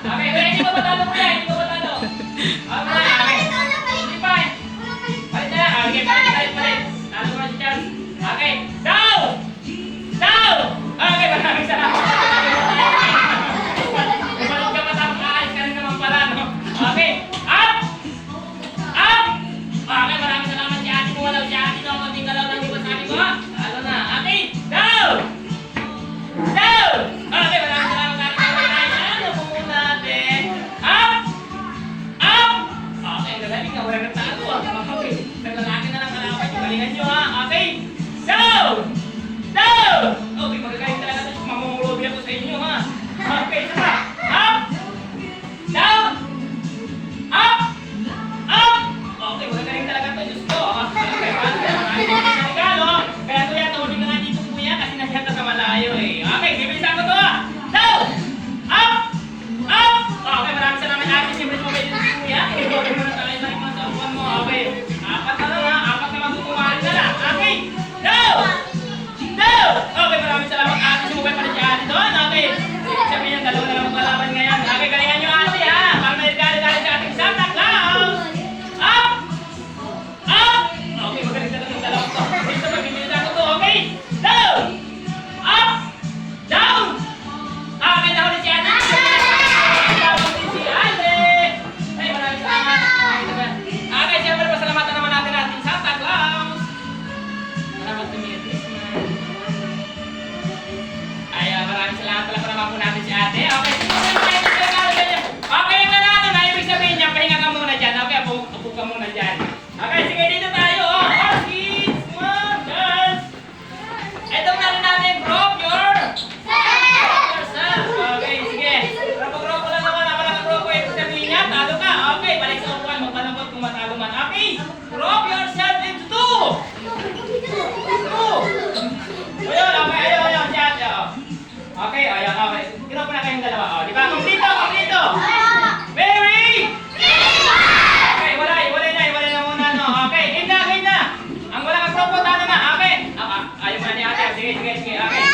Okay, pero hindi ko matalo mo yan. Hindi ko matalo. Okay, okay. Hindi pa. Palit na. Okay, palit, palit, palit. Lalo mo na si Charles. Okay, down! Down! Okay, maraming salamat. Walang nagtago ah. Mga kape. Sa lalaki na lang kalaban nyo. Ha. Okay? Go! Go! Okay, magagaling talaga. Mamumulobi ako sa inyo ha. Okay, tara. Maraming salamat pala para po natin si ate. Okay. ધીમે ધીમે ધીમે આગળ